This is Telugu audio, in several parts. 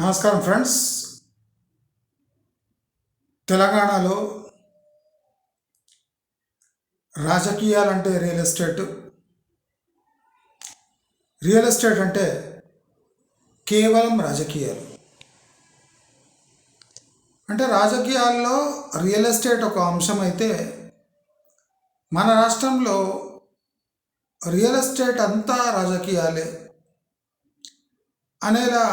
నమస్కారం ఫ్రెండ్స్. తెలంగాణలో రాజకీయాలంటే రియల్ ఎస్టేట్. రియల్ ఎస్టేట్ అంటే కేవలం రాజకీయాలు. అంటే రాజకీయాల్లో రియల్ ఎస్టేట్ ఒక అంశం అయితే మన రాష్ట్రంలో రియల్ ఎస్టేట్ అంతా రాజకీయాలే అనేలా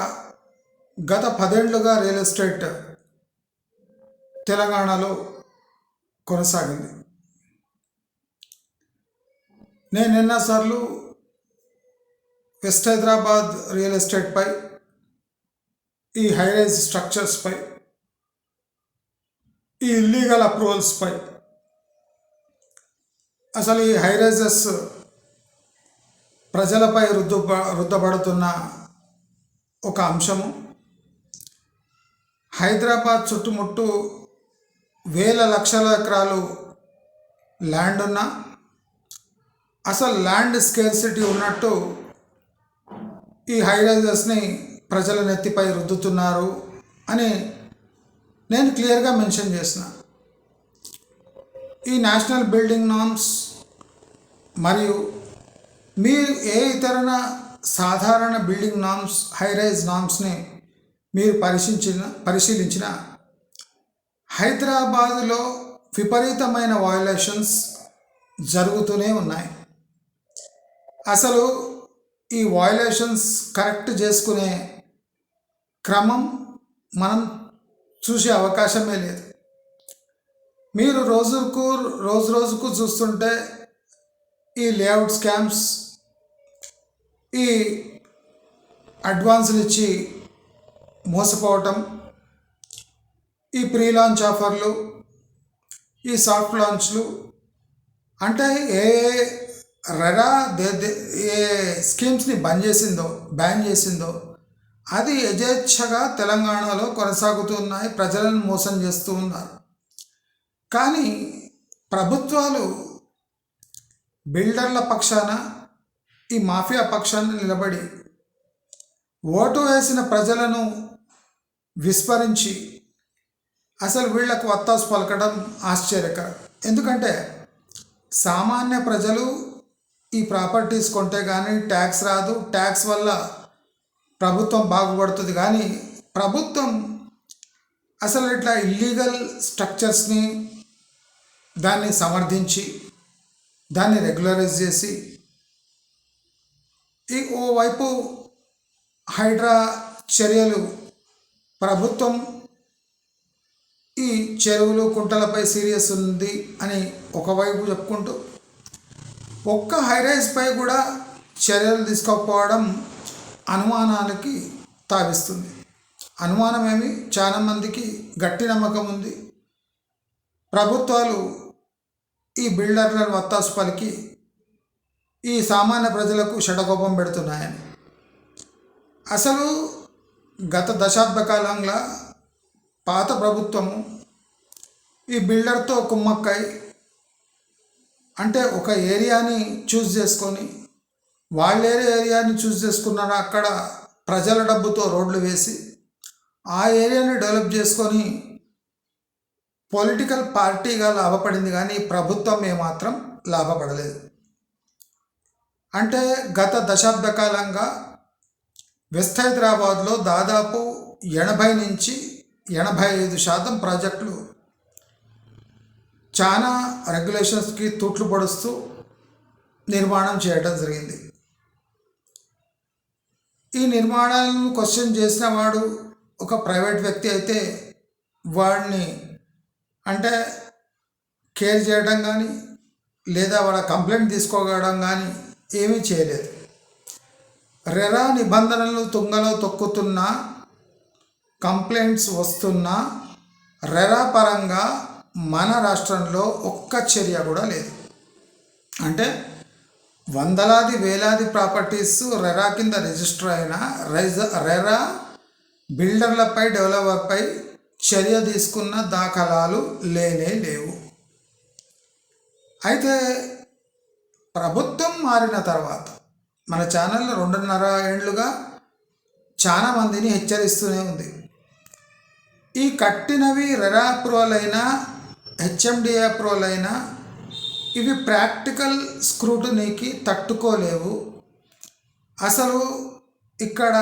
గత పదేళ్ళుగా రియల్ ఎస్టేట్ తెలంగాణలో కొనసాగింది. నేను ఎన్నోసార్లు వెస్ట్ హైదరాబాద్ రియల్ ఎస్టేట్పై ఈ హైరైజ్ స్ట్రక్చర్స్పై ఈ ఇల్లీగల్ అప్రూవల్స్పై అసలు ఈ హైరైజెస్ ప్రజలపై రుద్దు రుద్దబడుతున్న ఒక అంశము. హైదరాబాద్ చుట్టుముట్టు వేల లక్షల ఎకరాలు ల్యాండ్ ఉన్నా అసలు ల్యాండ్ స్కేర్సిటీ ఉన్నట్టు ఈ హైరైజర్స్ని ప్రజల నెత్తిపై రుద్దుతున్నారు అని నేను క్లియర్గా మెన్షన్ చేసిన. ఈ నేషనల్ బిల్డింగ్ నామ్స్ మరియు మీరు ఏ ఇతర సాధారణ బిల్డింగ్ నామ్స్ హైరైజ్ నామ్స్ని మీరు పరిశీలించిన పరిశీలించిన హైదరాబాదులో విపరీతమైన వయలేషన్స్ జరుగుతూనే ఉన్నాయి. అసలు ఈ వయలేషన్స్ కరెక్ట్ చేసుకునే క్రమం మనం చూసే అవకాశమే లేదు. మీరు రోజుకు రోజు రోజుకు చూస్తుంటే ఈ లేఅవుట్ స్కామ్స్ ఈ అడ్వాన్సులు ఇచ్చి మోసపోవటం ఈ ప్రీ లాంచ్ ఆఫర్లు ఈ సాఫ్ట్ లాంచ్లు అంటే ఏ రెరా ఏ స్కీమ్స్ని బంద్ చేసిందో బ్యాన్ చేసిందో అది యథేచ్ఛగా తెలంగాణలో కొనసాగుతున్నాయి ప్రజలను మోసం చేస్తూ ఉన్నారు. కానీ ప్రభుత్వాలు బిల్డర్ల పక్షాన ఈ మాఫియా పక్షాన నిలబడి ఓటు వేసిన ప్రజలను విస్మరించి అసలు వీళ్ళకు వత్తాసు పలకడం ఆశ్చర్యకరం. ఎందుకంటే సామాన్య ప్రజలు ఈ ప్రాపర్టీస్ కొంటే కానీ ట్యాక్స్ రాదు. ట్యాక్స్ వల్ల ప్రభుత్వం బాగుపడుతుంది కానీ ప్రభుత్వం అసలు ఇట్లా ఇల్లీగల్ స్ట్రక్చర్స్ని దాన్ని సమర్థించి దాన్ని రెగ్యులరైజ్ చేసి ఈ ఓవైపు హైడ్రా చర్యలు ప్రభుత్వం ఈ చెరువులు కుంటలపై సీరియస్ ఉంది అని ఒకవైపు చెప్పుకుంటూ ఒక్క హైరైజ్పై కూడా చర్యలు తీసుకోకపోవడం అనుమానాలకి తావిస్తుంది. అనుమానం ఏమి? చాలా మందికి గట్టి నమ్మకం ఉంది. ప్రభుత్వాలు ఈ బిల్డర్లను వత్తాసు పలికి ఈ సామాన్య ప్రజలకు షడకోపం పెడుతున్నాయని. అసలు గత దశాబ్ద కాలంగా పాత ప్రభుత్వము ఈ బిల్డర్తో కుమ్మక్కై అంటే ఒక ఏరియాని చూస్ చేసుకొని వాళ్ళ ఏరియాని చూస్ చేసుకున్నారా అక్కడ ప్రజల డబ్బుతో రోడ్లు వేసి ఆ ఏరియాని డెవలప్ చేసుకొని పొలిటికల్ పార్టీగా లాభపడింది కానీ ప్రభుత్వం ఏమాత్రం లాభపడలేదు. అంటే గత దశాబ్ద కాలంగా వెస్ట్ హైదరాబాద్లో దాదాపు ఎనభై నుంచి ఎనభై ఐదు శాతం ప్రాజెక్టులు చాలా రెగ్యులేషన్స్కి తూట్లు పడుస్తూ నిర్మాణం చేయడం జరిగింది. ఈ నిర్మాణాలను క్వశ్చన్ చేసిన వాడు ఒక ప్రైవేట్ వ్యక్తి అయితే వాడిని అంటే కేర్ చేయడం కానీ లేదా వాళ్ళ కంప్లైంట్ తీసుకోవడం కానీ ఏమీ చేయలేదు. రెరా నిబంధనలు తుంగలో తొక్కుతున్న కంప్లైంట్స్ వస్తున్నా రెరా పరంగా మన రాష్ట్రంలో ఒక్క చర్య కూడా లేదు. అంటే వందలాది వేలాది ప్రాపర్టీస్ రెరా కింద రిజిస్టర్ అయిన రైజ రెరా బిల్డర్లపై డెవలపర్పై చర్య తీసుకున్న దాఖలాలు లేనే లేవు. అయితే ప్రభుత్వం మారిన తర్వాత మన ఛానల్ రెండున్నర ఏండ్లుగా చాలా మందిని హెచ్చరిస్తూనే ఉంది. ఈ కట్టినవి రెరా అప్రూవల్ అయినా హెచ్ఎండి అప్రూవల్ అయినా ఇవి ప్రాక్టికల్ స్క్రూటనీకి తట్టుకోలేవు. అసలు ఇక్కడ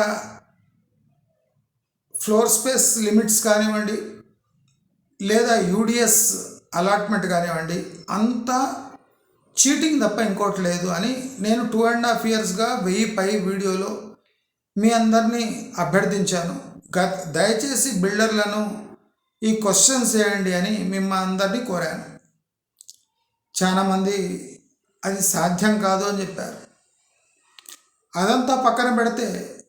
ఫ్లోర్ స్పేస్ లిమిట్స్ కానివ్వండి లేదా యూడిఎస్ అలాట్మెంట్ కానివ్వండి అంతా చీటింగ్ తప్ప ఇంకోటి లేదు అని నేను టూ అండ్ హాఫ్ ఇయర్స్గా వెయ్యి పై వీడియోలో మీ అందరినీ అభ్యర్థించాను. గత దయచేసి బిల్డర్లను ఈ క్వశ్చన్స్ చేయండి అని మిమ్మల్ని అందరినీ కోరాను. చాలామంది అది సాధ్యం కాదు అని చెప్పారు. అదంతా పక్కన పెడితే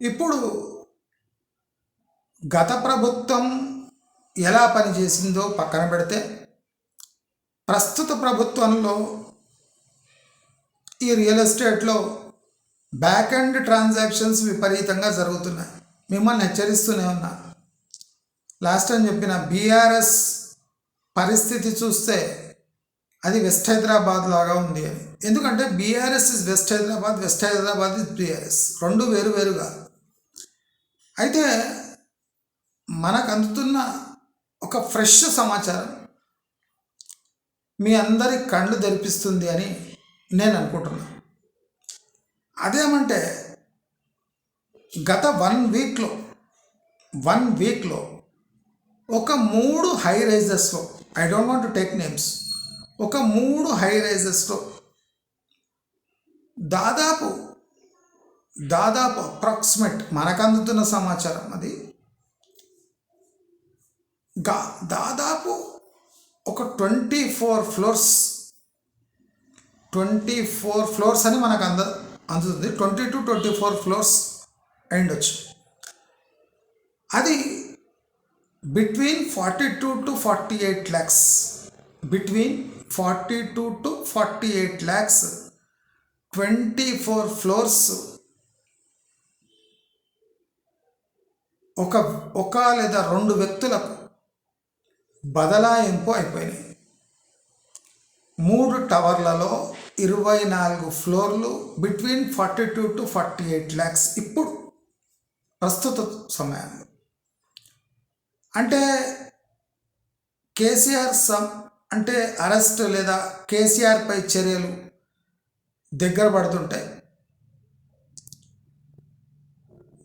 ఇప్పుడు గత ప్రభుత్వం ఎలా పనిచేసిందో పక్కన పెడితే ప్రస్తుత ప్రభుత్వంలో ఈ రియల్ ఎస్టేట్లో బ్యాక్ అండ్ ట్రాన్సాక్షన్స్ విపరీతంగా జరుగుతున్నాయి. మిమ్మల్ని హెచ్చరిస్తూనే ఉన్నా. లాస్ట్ టైం చెప్పిన బీఆర్ఎస్ పరిస్థితి చూస్తే అది వెస్ట్ హైదరాబాద్ లాగా ఉంది అని. ఎందుకంటే BRS is west Hyderabad west Hyderabad is BRS. రెండు వేరు వేరుగా. అయితే మనకు అందుతున్న ఒక ఫ్రెష్ సమాచారం మీ అందరి కళ్ళు తెరిపిస్తుంది అని నేను అనుకుంటున్నాను అదేమంటే గత వన్ వీక్లో వన్ వీక్లో ఒక మూడు high రైజెస్లో I don't want to take names ఒక మూడు హై రైజెస్లో దాదాపు దాదాపు అప్రాక్సిమేట్ మనకు అందుతున్న సమాచారం అది. గా దాదాపు ఒక twenty four floors. Twenty four floors అని మనకు అంద అందుతుంది. Twenty two twenty four floors అయిండొచ్చు అది between forty two to forty eight lakhs. Between forty two to forty eight lakhs. Twenty four floors ఒక ఒక లేదా రెండు వ్యక్తులకు బదలాయింపు అయిపోయినాయి. మూడు టవర్లలో ఇరవై నాలుగు ఫ్లోర్లు between forty two to forty eight lakhs ఇప్పుడు ప్రస్తుత సమయంలో. అంటే కేసీఆర్ సమ్ అంటే అరెస్ట్ లేదా కేసీఆర్పై చర్యలు దగ్గర పడుతుంటాయి.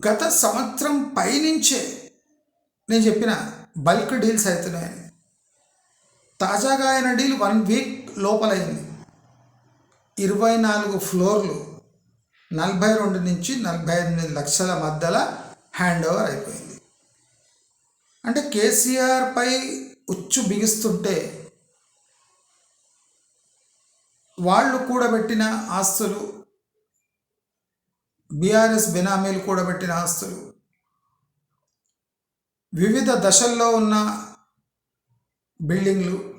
గత సంవత్సరం పైనుంచే నేను చెప్పిన బల్క్ డీల్స్ అవుతున్నాయని తాజాగా ఆయన డీల్ వన్ వీక్ లోపలైంది. ఇరవై నాలుగు ఫ్లోర్లు నలభై రెండు నుంచి నలభై ఎనిమిది లక్షల మధ్యలో హ్యాండ్ ఓవర్ అయిపోయింది. అంటే కేసీఆర్పై ఉచ్చు బిగిస్తుంటే వాళ్ళు కూడబెట్టిన ఆస్తులు బీఆర్ఎస్ బినామీలు కూడబెట్టిన ఆస్తులు వివిధ దశల్లో ఉన్న బిల్డింగ్లు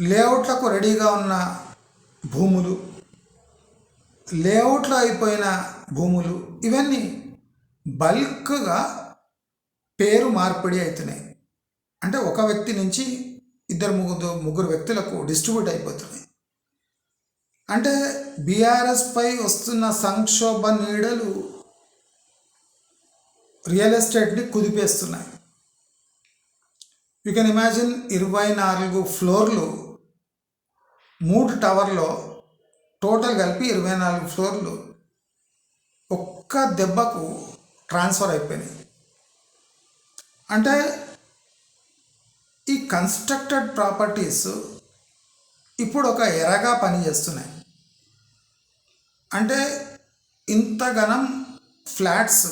లేఅవుట్లకు రెడీగా ఉన్న భూములు లేఅవుట్లో అయిపోయిన భూములు ఇవన్నీ బల్క్గా పేరు మార్పిడి అవుతున్నాయి అంటే ఒక వ్యక్తి నుంచి ఇద్దరు ముగ్గురు ముగ్గురు వ్యక్తులకు డిస్ట్రిబ్యూట్ అయిపోతున్నాయి. అంటే బీఆర్ఎస్పై వస్తున్న సంక్షోభ నీడలు రియల్ ఎస్టేట్ని కుదిపేస్తున్నాయి. యూ కెన్ ఇమాజిన్ ఇరవై నాలుగు ఫ్లోర్లు మూడు టవర్లో టోటల్ కలిపి ఇరవై నాలుగు ఫ్లోర్లు ఒక్క దెబ్బకు ట్రాన్స్ఫర్ అయిపోయినాయి. అంటే ఈ కన్స్ట్రక్టెడ్ ప్రాపర్టీస్ ఇప్పుడు ఒక ఎరగా పనిచేస్తున్నాయి అంటే ఇంతగనం ఫ్లాట్స్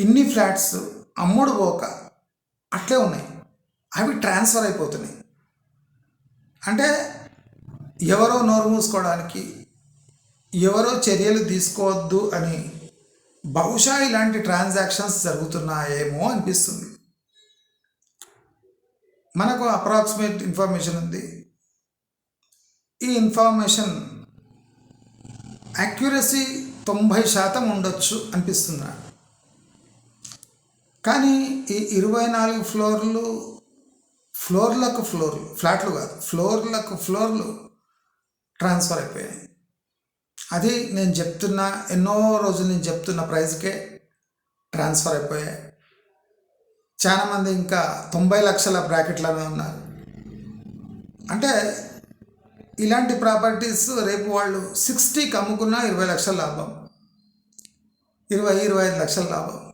ఇన్ని ఫ్లాట్స్ అమ్ముడు పోక అట్లే ఉన్నాయి. అవి ట్రాన్స్ఫర్ అయిపోతున్నాయి. అంటే ఎవరో నోరు మూసుకోవడానికి ఎవరో చర్యలు తీసుకోవద్దు అని బహుశా ఇలాంటి ట్రాన్సాక్షన్స్ జరుగుతున్నాయేమో అనిపిస్తుంది. మనకు అప్రాక్సిమేట్ ఇన్ఫర్మేషన్ ఉంది. ఈ ఇన్ఫర్మేషన్ యాక్యురసీ తొంభై శాతం ఉండొచ్చు అనిపిస్తుంది కానీ ఈ ఇరవై నాలుగు ఫ్లోర్లు ఫ్లోర్లకు ఫ్లోర్లు ఫ్లాట్లు కాదు ఫ్లోర్లకు ఫ్లోర్లు ట్రాన్స్ఫర్ అయిపోయాయి. అది నేను చెప్తున్న ఎన్నో రోజులు నేను చెప్తున్న ప్రైస్కే ట్రాన్స్ఫర్ అయిపోయాయి. చాలామంది ఇంకా తొంభై లక్షల బ్రాకెట్లోనే ఉన్నారు. అంటే ఇలాంటి ప్రాపర్టీస్ రేపు వాళ్ళు సిక్స్టీకి అమ్ముకున్నా ఇరవై లక్షల లాభం. ఇరవై ఇరవై ఐదు లక్షల లాభం.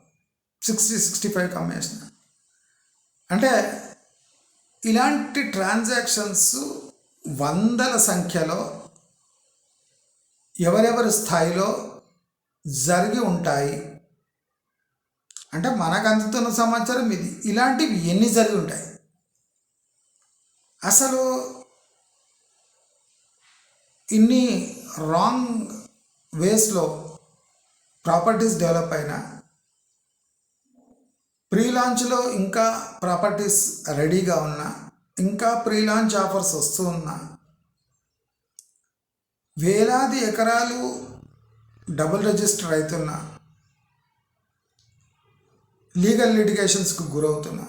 సిక్స్టీ సిక్స్టీ ఫైవ్కి అమ్మేసిన. అంటే ఇలాంటి ట్రాన్సాక్షన్స్ వందల సంఖ్యలో ఎవరెవరి స్థాయిలో జరిగి ఉంటాయి. అంటే మనకు అందుతున్న సమాచారం ఇది. ఇలాంటివి ఎన్ని జరిగి ఉంటాయి? అసలు ఇన్ని రాంగ్ వేస్లో ప్రాపర్టీస్ డెవలప్ అయినా ప్రీ లాంచ్లో ఇంకా ప్రాపర్టీస్ రెడీగా ఉన్నా ఇంకా ప్రీ లాంచ్ ఆఫర్స్ వస్తూ ఉన్నా వేలాది ఎకరాలు డబుల్ రిజిస్టర్ అవుతున్నా లీగల్ లిటిగేషన్స్కు గురవుతున్నా.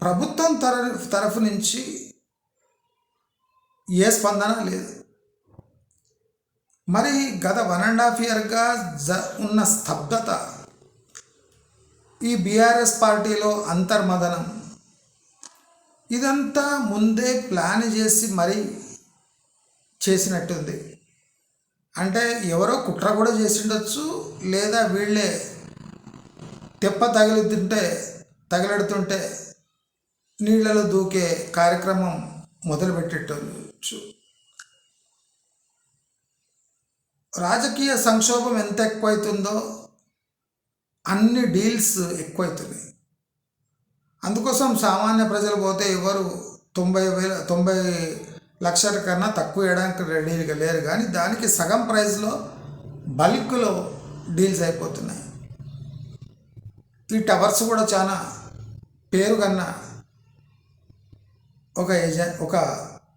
ప్రభుత్వం తర తరఫు నుంచి ఏ స్పందన లేదు. మరి గత వన్ అండ్ హాఫ్ ఇయర్గా జ ఉన్న స్తబ్దత ఈ బీఆర్ఎస్ పార్టీలో అంతర్మదనం. ఇదంతా ముందే ప్లాన్ చేసి మరీ చేసినట్టుంది. అంటే ఎవరో కుట్ర కూడా చేసిండొచ్చు లేదా వీళ్ళే తెప్ప తగిలితుంటే తగిలెడుతుంటే నీళ్ళలో దూకే కార్యక్రమం మొదలుపెట్టేటచ్చు రాజకీయ సంక్షోభం ఎంత ఎక్కువైతుందో అన్ని డీల్స్ ఎక్కువవుతున్నాయి అందుకోసం సామాన్య ప్రజలు పోతే ఎవరు తొంభై వేల తొంభై లక్షల కన్నా తక్కువ వేయడానికి రెడీగా లేరు. కానీ దానికి సగం ప్రైస్లో బల్క్లో డీల్స్ అయిపోతున్నాయి. ఈ టవర్స్ కూడా చాలా పేరు కన్నా ఒక ఏజెంట్ ఒక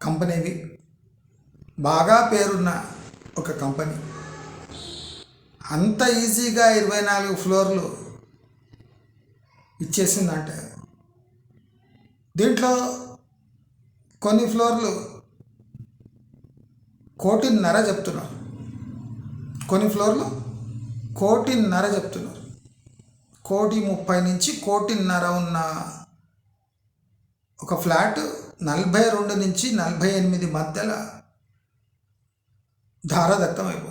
కంపెనీవి బాగా పేరున్న ఒక కంపెనీ అంత ఈజీగా ఇరవై నాలుగు ఫ్లోర్లు ఇచ్చేసిందంటే. దీంట్లో కొన్ని ఫ్లోర్లు కోటిన్నర చెప్తున్నారు. కొన్ని ఫ్లోర్లు కోటిన్నర చెప్తున్నారు. కోటి ముప్పై నుంచి కోటిన్నర ఉన్న ఒక ఫ్లాట్ నలభై రెండు నుంచి నలభై ఎనిమిది మధ్యలో ధారదత్తమైపోతుంది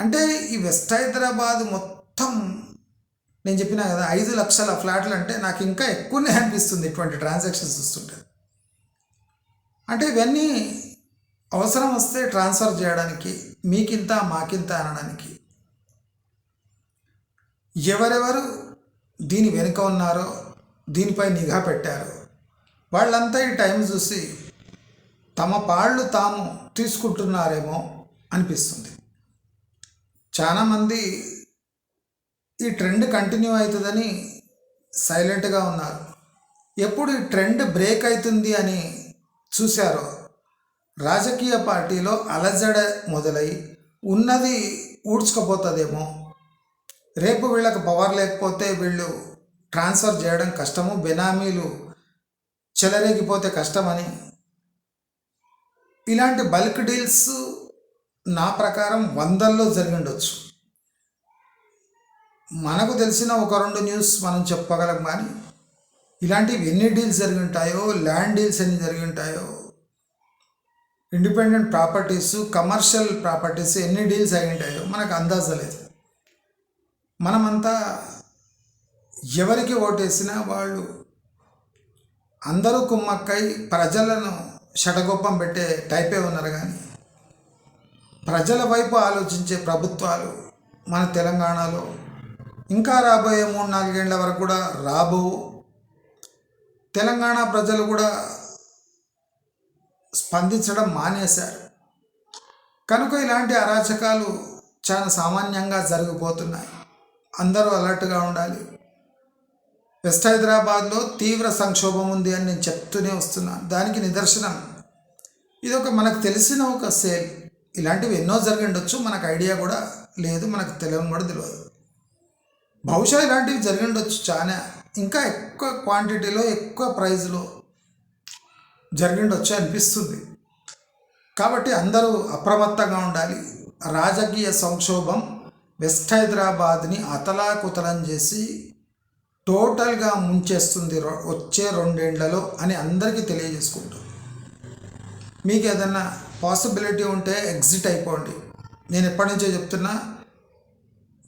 అంటే ఈ వెస్ట్ హైదరాబాద్ మొత్తం నేను చెప్పినా కదా ఐదు లక్షల ఫ్లాట్లు అంటే నాకు ఇంకా ఎక్కువనే అనిపిస్తుంది ఇటువంటి ట్రాన్సాక్షన్స్ చూస్తుంటే. అంటే ఇవన్నీ అవసరం వస్తే ట్రాన్స్ఫర్ చేయడానికి మీకింత మాకింత అనడానికి. ఎవరెవరు దీని వెనుక ఉన్నారో దీనిపై నిఘా పెట్టారు వాళ్ళంతా ఈ టైం చూసి తమ పాళ్ళు తాము తీసుకుంటున్నారేమో అనిపిస్తుంది. చాలామంది ఈ ట్రెండ్ కంటిన్యూ అవుతుందని సైలెంట్గా ఉన్నారు. ఎప్పుడు ఈ ట్రెండ్ బ్రేక్ అవుతుంది అని చూశారో రాజకీయ పార్టీలో అలజడ మొదలై ఉన్నది ఊడ్చుకపోతుందేమో. రేపు వీళ్ళకి పవర్ లేకపోతే వీళ్ళు ట్రాన్స్ఫర్ చేయడం కష్టము బెనామీలు చెలరేగిపోతే కష్టమని ఇలాంటి బల్క్ డీల్స్ నా ప్రకారం వందల్లో జరిగిండొచ్చు. మనకు తెలిసిన ఒక రెండు న్యూస్ మనం చెప్పగలం కానీ ఇలాంటివి ఎన్ని డీల్స్ జరిగి ఉంటాయో ల్యాండ్ డీల్స్ ఎన్ని జరిగి ఉంటాయో ఇండిపెండెంట్ ప్రాపర్టీస్ కమర్షియల్ ప్రాపర్టీస్ ఎన్ని డీల్స్ అయి ఉంటాయో మనకు అందాజ లేదు. మనమంతా ఎవరికి ఓటేసినా వాళ్ళు అందరూ కుమ్మక్కై ప్రజలను షటగొప్పం పెట్టే టైపే ఉన్నారు కానీ ప్రజల వైపు ఆలోచించే ప్రభుత్వాలు మన తెలంగాణలో. ఇంకా రాబోయే మూడు నాలుగేళ్ళ వరకు కూడా రాబో తెలంగాణ ప్రజలు కూడా స్పందించడం మానేశారు. కనుక ఇలాంటి అరాచకాలు చాలా సామాన్యంగా జరిగిపోతున్నాయి అందరూ అలర్ట్గా ఉండాలి. వెస్ట్ హైదరాబాద్లో తీవ్ర సంక్షోభం ఉంది అని నేను చెప్తూనే వస్తున్నాను. దానికి నిదర్శనం. ఇది ఒక మనకు తెలిసిన ఒక సేల్. ఇలాంటివి ఎన్నో జరిగిండొచ్చు. మనకు ఐడియా కూడా లేదు మనకు తెలియని కూడా తెలియదు. బహుశా ఇలాంటివి జరిగిండొచ్చు చాలా ఇంకా ఎక్కువ క్వాంటిటీలో ఎక్కువ ప్రైజ్లో జరిగిండొచ్చు అనిపిస్తుంది. కాబట్టి అందరూ అప్రమత్తంగా ఉండాలి. రాజకీయ సంక్షోభం వెస్ట్ హైదరాబాద్ని అతలాకుతలం చేసి టోటల్గా ముంచేస్తుంది వచ్చే రెండేళ్ళలో అని అందరికీ తెలియజేసుకుంటాం. మీకు ఏదైనా పాసిబిలిటీ ఉంటే ఎగ్జిట్ అయిపోండి. నేను ఎప్పటి నుంచో చెప్తున్నా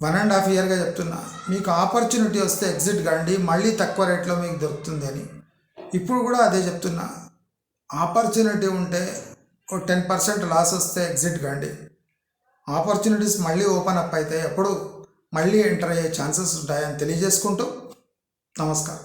వన్ అండ్ హాఫ్ ఇయర్గా చెప్తున్నా మీకు ఆపర్చునిటీ వస్తే ఎగ్జిట్ కండి మళ్ళీ తక్కువ రేట్లో మీకు దొరుకుతుంది అని. ఇప్పుడు కూడా అదే చెప్తున్నా ఆపర్చునిటీ ఉంటే ఓ టెన్ పర్సెంట్ లాస్ వస్తే ఎగ్జిట్ కండి. ఆపర్చునిటీస్ మళ్ళీ ఓపెన్ అప్ అయితే ఎప్పుడు మళ్ళీ ఎంటర్ అయ్యే ఛాన్సెస్ ఉంటాయని తెలియజేసుకుంటూ నమస్కారం.